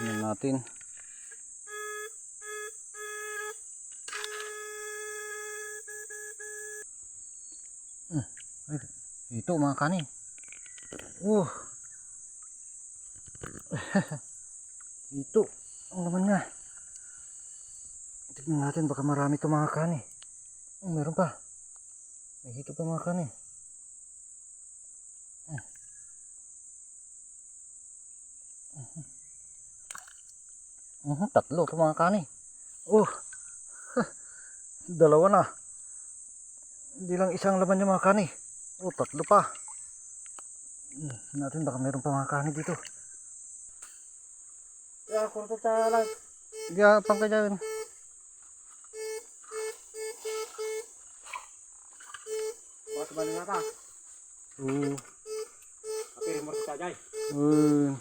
Tingnan natin. Ay, Ito mga kani. Uh. Ito. Ang laman niya. Tignan natin baka marami ito mga kani. Oh, meron pa. May hito pa mga kani. Mhm, tatlo ito mga kani. Oh. Dalawa na. Hindi lang isang laman niya mga kani. Oh, tatlo pa. Hmm, natin baka meron pa mga kani dito. Ya, kurto lang. Ya, pang kanya. Bos balik nata. Uh, Tapi remote kita jay. uh.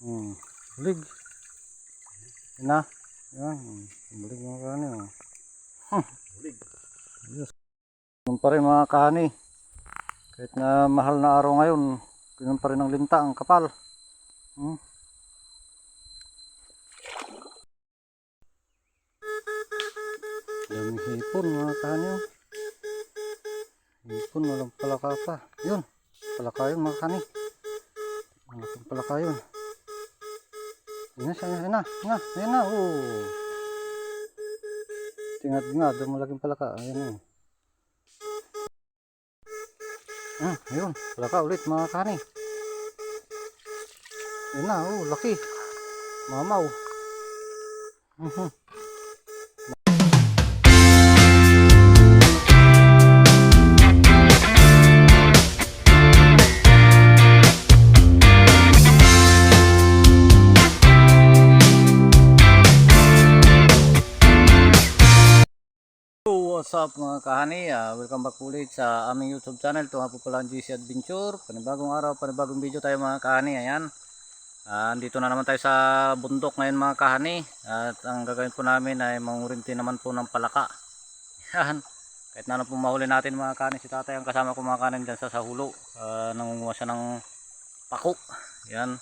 Hmm. Bulig. Yan na. Yan. Bulig mga kani. Oh. Huh. Bulig. Yes. Ganun pa rin mga kani. Kahit na mahal na araw ngayon, ganun pa rin ang linta, ang kapal. Hmm. Dami hipon mga kani. oh. Hipon, walang palaka pa. Yun, palaka yun mga kani. Malaking palaka yun. Yun na siya, yun na, yun na, yun na, oh. Tingad nga, doon malaking palaka. Ayan oh. Hmm, ayun, palaka ulit mga kani. Yun na, oh, laki. Mamaw. Mhm. What's up mga kahani? Ah, welcome back ulit sa aming YouTube channel. Ito nga po pala ang GC Adventure. Panibagong araw, panibagong video tayo mga kahani. Ayan. Ah, andito na naman tayo sa bundok ngayon mga kahani. At ang gagawin po namin ay mangurinti naman po ng palaka. Yan. Kahit na ano po mahuli natin mga kahani. Si tatay ang kasama ko mga kahani dyan sa sahulo. Ah, nangunguha siya ng pako. Yan.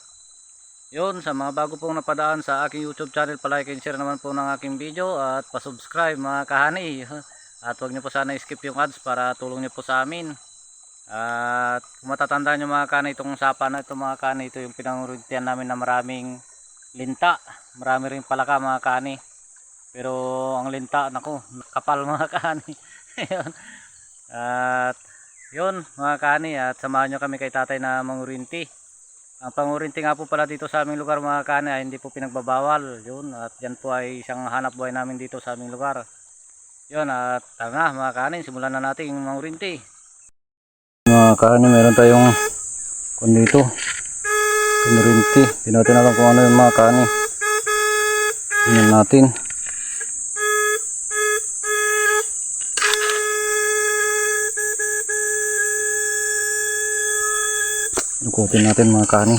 Yun, sa mga bago pong napadaan sa aking YouTube channel, palike and share naman po ng aking video at pasubscribe mga kahani. At huwag niyo po sana skip yung ads para tulong niyo po sa amin. At kung matatandaan niyo mga kahani, itong sapa na ito mga kahani, ito yung pinangurintian namin na maraming linta. Marami rin palaka mga kahani. Pero ang linta, nako, kapal mga yun. At yun mga kahani, at samahan niyo kami kay tatay na mangurinti. Ang pangurinti nga po pala dito sa aming lugar mga kani ay hindi po pinagbabawal. Yun, at yan po ay isang hanap buhay namin dito sa aming lugar. Yun, at tara na mga kani, simulan na natin yung mangurinti. Mga kani, meron tayong kung dito. Pangurinti. Hindi natin alam kung ano yung mga kani. Tingnan natin. Lukupin natin mga kani.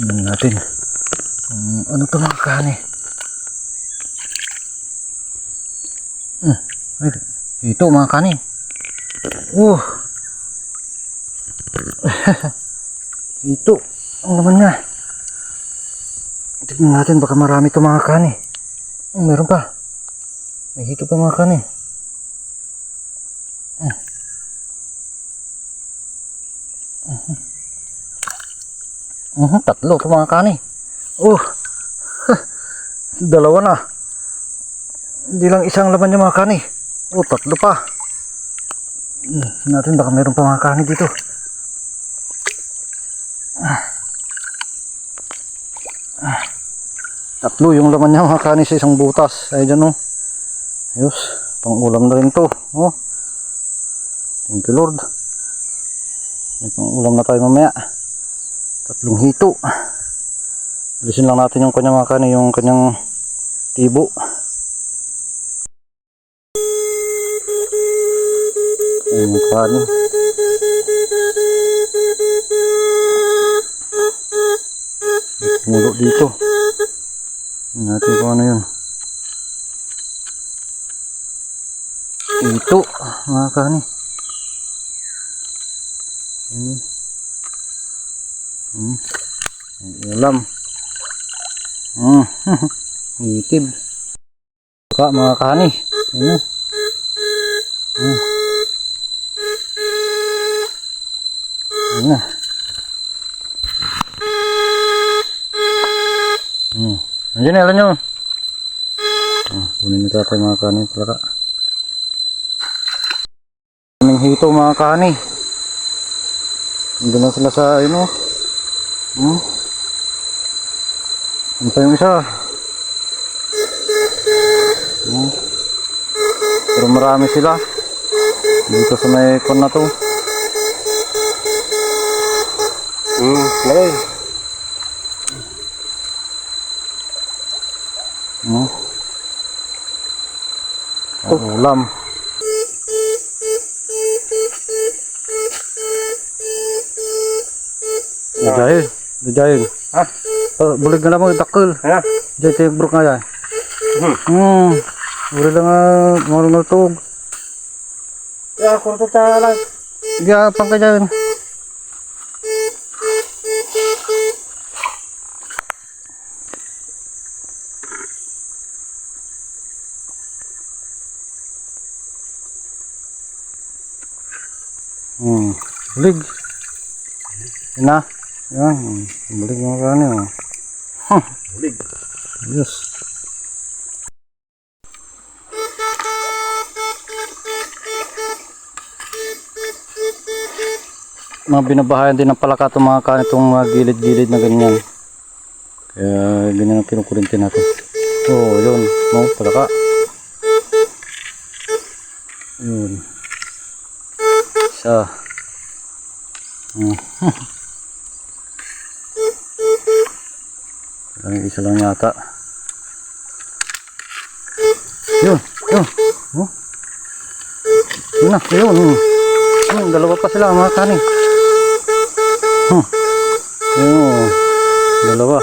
Tingnan natin. Kung ano to mga kani. Hmm. Ay, ito mga kani. Uh. ito. Ang laman nga. Tignan natin baka marami to mga kani. Oh, meron pa. May hito pa mga kani. Mhm, tatlo ito mga kani. Oh. Dalawa na. Hindi lang isang laman niya mga kani. Oh, tatlo pa. Natin baka meron pa mga kani dito. Ah. Ah. Tatlo yung laman niya mga kani sa isang butas. Ay dyan oh. Ayos. Pang ulam na rin to. Oh. Thank you Lord. May pang ulam na tayo mamaya tatlong hito alisin lang natin yung kanyang mga kani yung kanyang tibo ayun May tumulo dito natin kung ano yun hito mga kani Ayun. Hmm. Ang ulam. Hmm. Itib. Baka mga kani. Ano? Hmm. Andiyan na. Hmm. Kunin na tatay mga kani. Para. Kaming hito mga kani. Nandun sa ano. Hmm. Ano isa? Hmm. Pero sila. Dito sa kon na. Hmm, lagay. Hmm. Ang ulam. Dajay, dajay. Ha? Oh, bulig na lang mo dakkel. Ha? Dajay tayo brok na dyan. Hmm. Hmm. Uri lang nga, marunong tug. Ya, kurto ta lang. Sige, apang Bulig. Yan na. Yan. Bulig mga kani. Oh. Huh. Bulig. Yes. Mga binabahayan din ng palaka itong mga kan itong mga gilid-gilid na ganyan. Kaya ganyan ang kinukurinti natin. Oh, yun. No, palaka. Yun. Isa. Hmm. Parang isa lang yata. Yun, yun. Oh. Yun na, yun. yun. Yun, dalawa pa sila mga kanin. Huh. Yun, dalawa.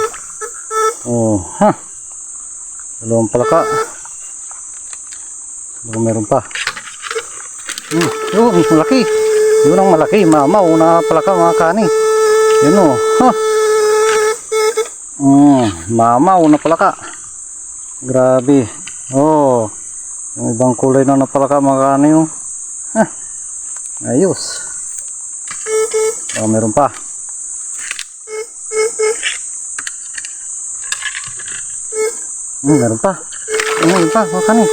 Oh, ha. Dalawang palaka. Baka meron pa. Hmm, yun, malaki. Yun ang malaki, mamaw na palaka mga kanin. Yun oh, ha. Mm, mamaw na palaka. Grabe. Oh. Yung ibang kulay na napalaka mga ano yung. Hah. Ayos. Oh, meron pa. Hmm, meron pa. Oh, meron pa, mga kani.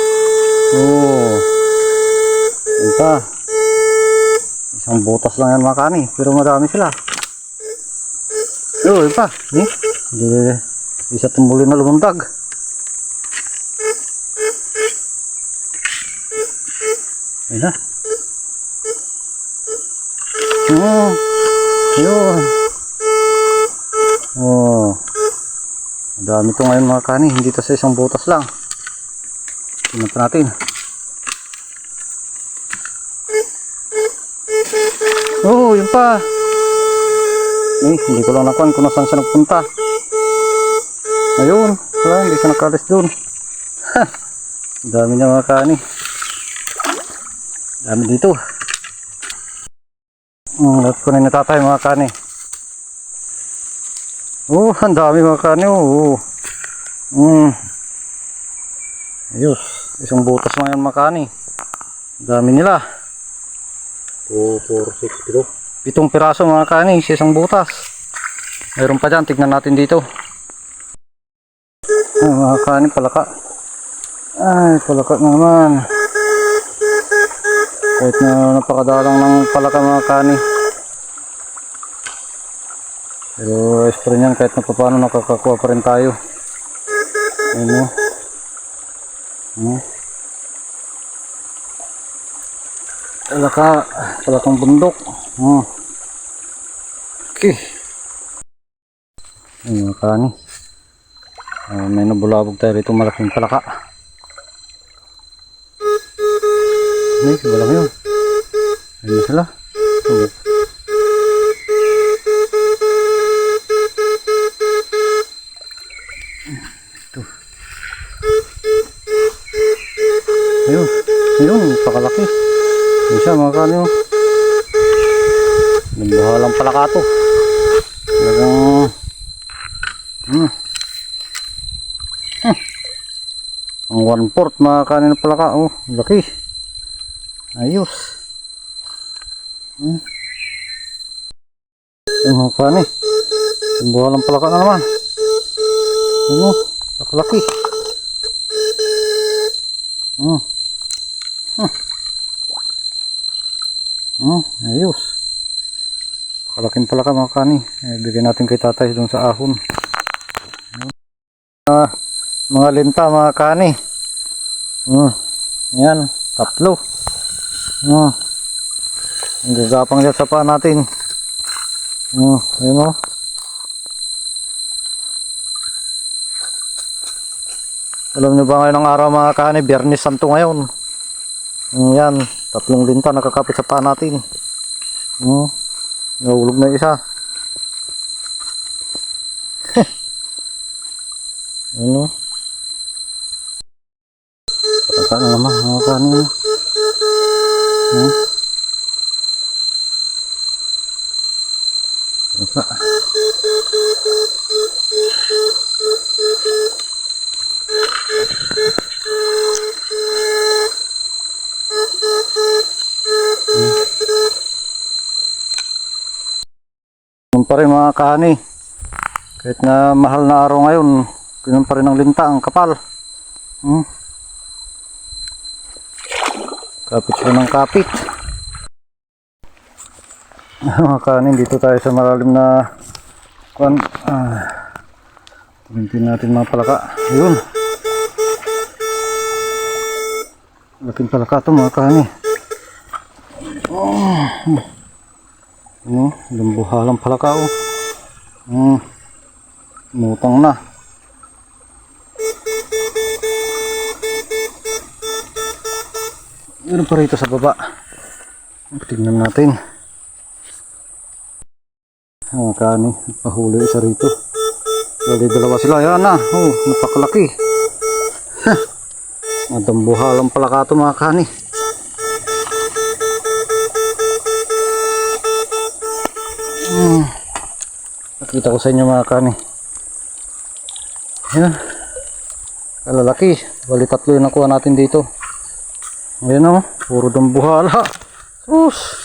Oh. Meron pa. Isang butas lang yan mga kani, pero marami sila. Meron pa. Eh, hindi, isa tumuli na lumundag. Ayun na. Oh, yun. Oh. Ang dami to ngayon mga kani. Hindi to sa isang butas lang. Tingnan pa Oh, yun pa. Eh, hindi ko lang nakuhan kung nasaan siya nagpunta. Ayun. Wala, hindi siya nakalis doon. Ha! Dami niya mga kani. Dami dito. Mm, lahat ko na natatay mga kani. Oh, ang dami mga kani. Oh. Mm. Ayos. Isang butas lang yan mga kani. Dami nila. 2, 4, 6 kilo. Pitong piraso mga kani sa isang butas. Meron pa dyan. Tignan natin dito. Ay, mga kani palaka. Ay, palaka na naman. Kahit na napakadalang ng palaka mga kani. Pero ayos pa rin yan kahit na paano nakakakuha pa rin tayo. Ayun o. Hmm. Palaka, palakang bundok. Hmm. Okay. Ayun mga kani. Ah, may nabulabog tayo rito malaking palaka. Hindi, wala yun. Ayun sila. Oh. Ito. Ayun. Ayun, pakalaki. Ayun siya mga kanyo. Nagbahalang palaka to. Talagang... Hmm. Hmm. Ang one fourth mga kanin pala ka. Oh, laki. Ayos. Hmm. Yung mga kanin. Tumbuhan lang pala ka na naman. Ano? Nakalaki. Hmm. Hmm. Hmm. Ayos. Kalaking pala ka mga kani. Eh, bigyan natin kay tatay doon sa ahon. Ah, mga linta mga kani. Hmm. Yan. Tatlo. Hmm. Ang gagapang dyan sa paa natin. Hmm. Ayun o. Alam niyo ba ngayon ang araw mga kani? Biyernes Santo ngayon. Hmm, yan. Tatlong linta nakakapit sa paa natin. Hmm. Nahulog na isa. ano? Pataka na naman mga kanin. Hmm? Pa rin mga kahani. Kahit na mahal na araw ngayon, ganun pa rin ang linta, ang kapal. Hmm. Kapit siya ng kapit. mga kanin, dito tayo sa malalim na kwan. Ah, natin mga palaka. Ayun. Laking palaka ito mga kanin. Oh. Ano, lumbuhalang pala ka oh. Hmm. Mutang na. Meron pa rito sa baba. Tingnan natin. Ang kani, pahuli isa rito. Bali dalawa sila. Yan na. Oh, napakalaki. Hah. Madambuhalang pala ka ito mga kani. Nakita ko sa inyo mga kani. Yan. Kalalaki. Bali tatlo yung nakuha natin dito. Ayan o. Puro dambuhala. Sus.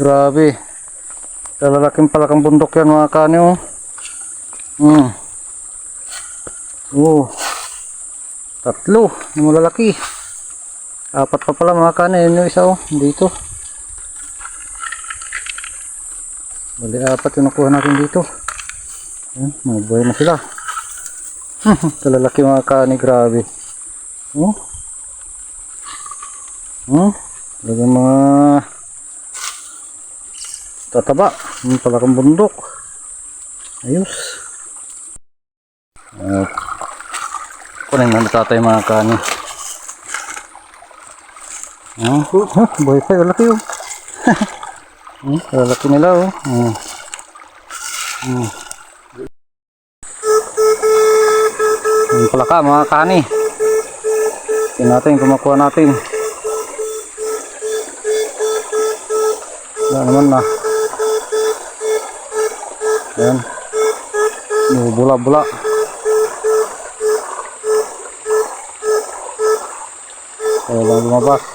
Grabe. Kalalaking palakang bundok yan mga kani o. Hmm. Oh. Tatlo. Yung malalaki. Apat pa pala mga kani. Yun yung isa o. Dito. Bali apat yung nakuha natin dito. Ayan, mga buhay na sila. Kalalaki mga kaani, grabe. Oh. Oh. Talagang mga tataba. Yung palakang bundok. Ayos. At kunin na tatay mga kaani. Oh, oh, buhay pa, laki oh. Hmm, lalaki nila oh. Hmm. Hmm. Palaka mga kani. Tingnan natin kung makuha natin. Wala naman na. Ayan. Bula-bula. Kaya lang lumabas.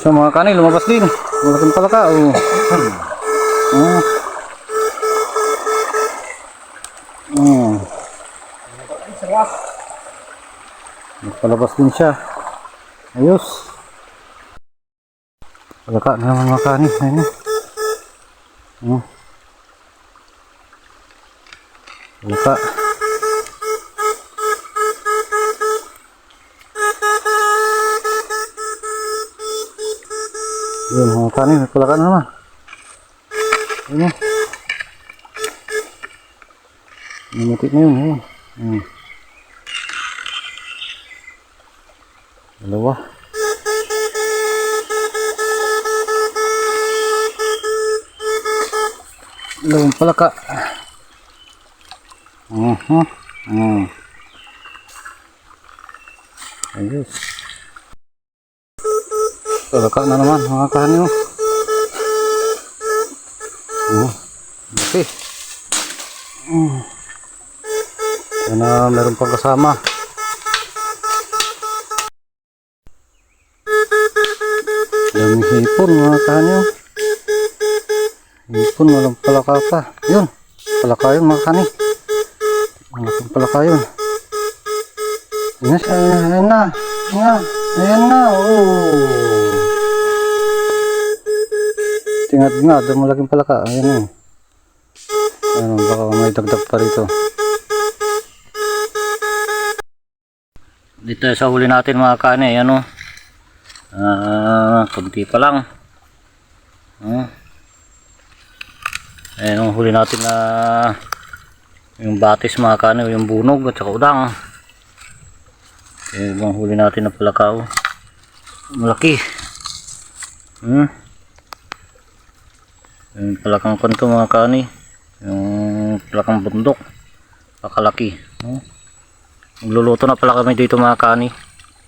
Sa mga kanil, lumabas din. Malaking palaka. Oh. Oh. Oh. Nagpalabas din siya. Ayos. Palaka na mga kanil. Ayun. Oh. Palaka. Yun, mga kanin, na naman. Ayun na. Dalawang palaka. Uh -huh. Ayos. Talaka na naman mga kahani oh. Okay. Mm. Yan na meron pang kasama. Daming hipon mga kahani oh. Hipon walang palaka pa. Yun. Palaka yun mga kahani. Malaking palaka yun. Ayan, ayan na. Ayan na. Ayan na. Oh. Tingad nga, doon malaking palaka. Ayan o. Ano, baka may dagdag pa rito. Dito sa huli natin mga kane, ayan o. Ah, kunti pa lang. Ah. Ayan ang huli natin na yung batis mga kane, yung bunog at saka udang. Ayan ang huli natin na palakaw. Malaki. Hmm. Yung palakang kanto mga kani. Yung palakang bundok. Pakalaki. No? Magluluto na pala kami dito mga kani.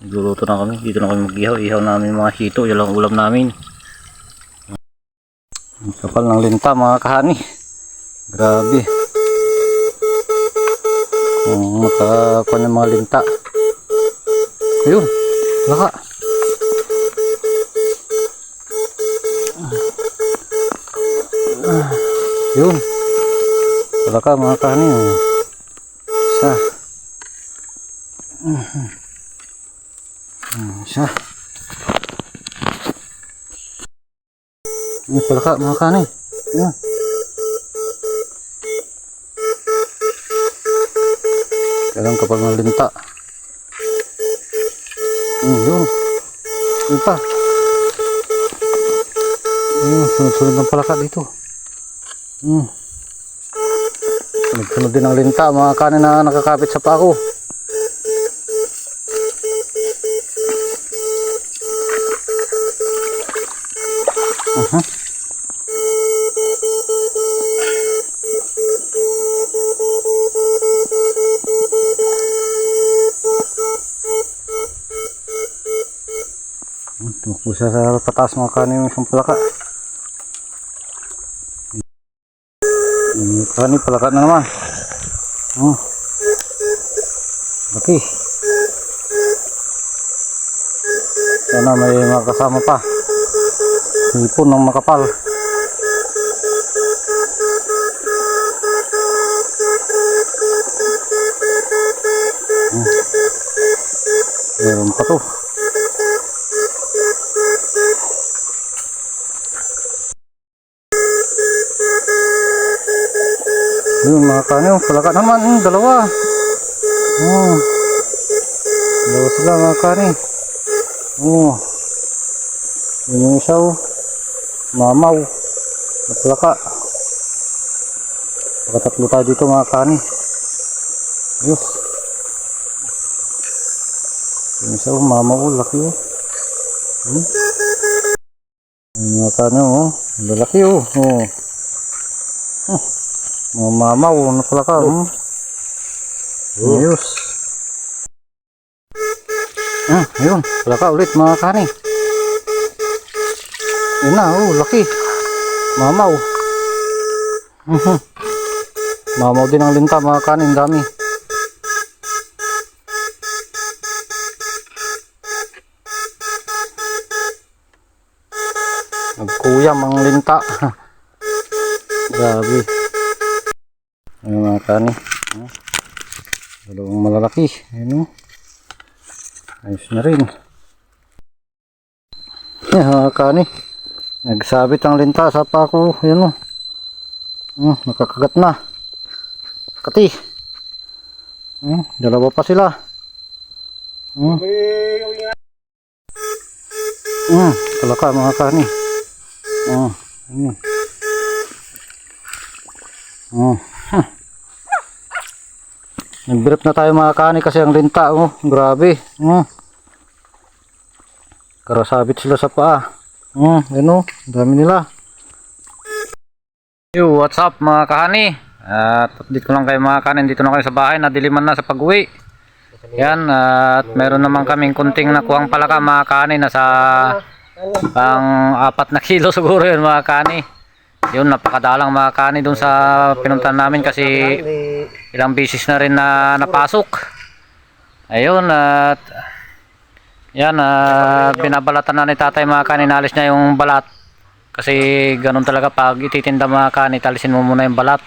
Magluluto na kami. Dito na kami mag-ihaw. Ihaw namin mga hito. Yan lang ulam namin. Ang kapal ng linta mga kahani. Grabe. Kung makakuha ng mga linta. Ayun. Laka. Yun. Wala ka mga kahani. oh. Isa. Mhm. Hmm, Isa. Ini wala ka mga kahani. Yan. Kailang kapag malinta. Hmm, yun. Yun pa. Yun, sunod-sunod ng palaka dito. Hmm. Sunod-sunod din ang linta, mga kanin na nakakapit sa pako. Uh-huh. Tumakbo siya sa pataas mga kanin yung isang palaka. Kanin palaka na naman. Oh. Laki. Sana may mga kasama pa. Hipon ng makapal. Hmm. Meron pa to. Yun mga kanyo, palaka naman, hmm, dalawa. Oh. Dalawa sila mga kani. Oh. Yun yung isa oh. Mamaw. Na palaka. Pagkatatlo tayo dito mga kani. Yes. Yung isa oh, mamaw, laki oh. Hmm? Yung mga kanyo oh, lalaki oh. Oh. Mga mamaw, ano pala ka? Ayos. Ah, ayun. Pala ka ulit mga kani. Yun na, oh, laki. Mamaw. Mhm. Mamaw din ang linta mga kanin, dami. Nagkuyam ang linta. Grabe. Ayan mga kani. Oh. Dalawang malalaki. Ayan o. Ayos na rin. Ayan mga kani. Nagsabit ang linta sa pako. Ayan o. Oh, nakakagat na. Kati. Oh, dalawa pa sila. Oh. Mm, kalaka mga kani. Oh, mm. Oh. Huh. Nagbirip na tayo mga kani kasi ang linta oh, grabe. Oh. Karasabit sila sa paa. Oh, ano, dami nila. Yo, what's up mga kahani? At update ko lang kayo mga kanin dito na kayo sa bahay, nadiliman na sa pag-uwi. Yan, at meron naman kaming kunting nakuhang palaka mga kani. Nasa pang apat na kilo siguro yun mga kani. Yun, napakadalang mga kani dun sa pinuntan namin kasi ilang beses na rin na napasok. Ayun, at yan, at binabalatan na ni tatay mga kani. Nalis niya yung balat. Kasi ganun talaga pag ititinda mga kani, talisin mo muna yung balat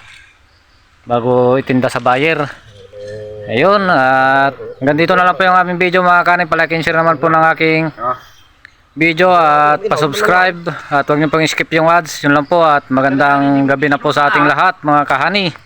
bago itinda sa buyer. Ayun, at hanggang dito na lang po yung aming video mga kani. Palike and share naman po ng aking video at pasubscribe at huwag niyo pong skip yung ads. Yun lang po at magandang gabi na po sa ating lahat mga kahani.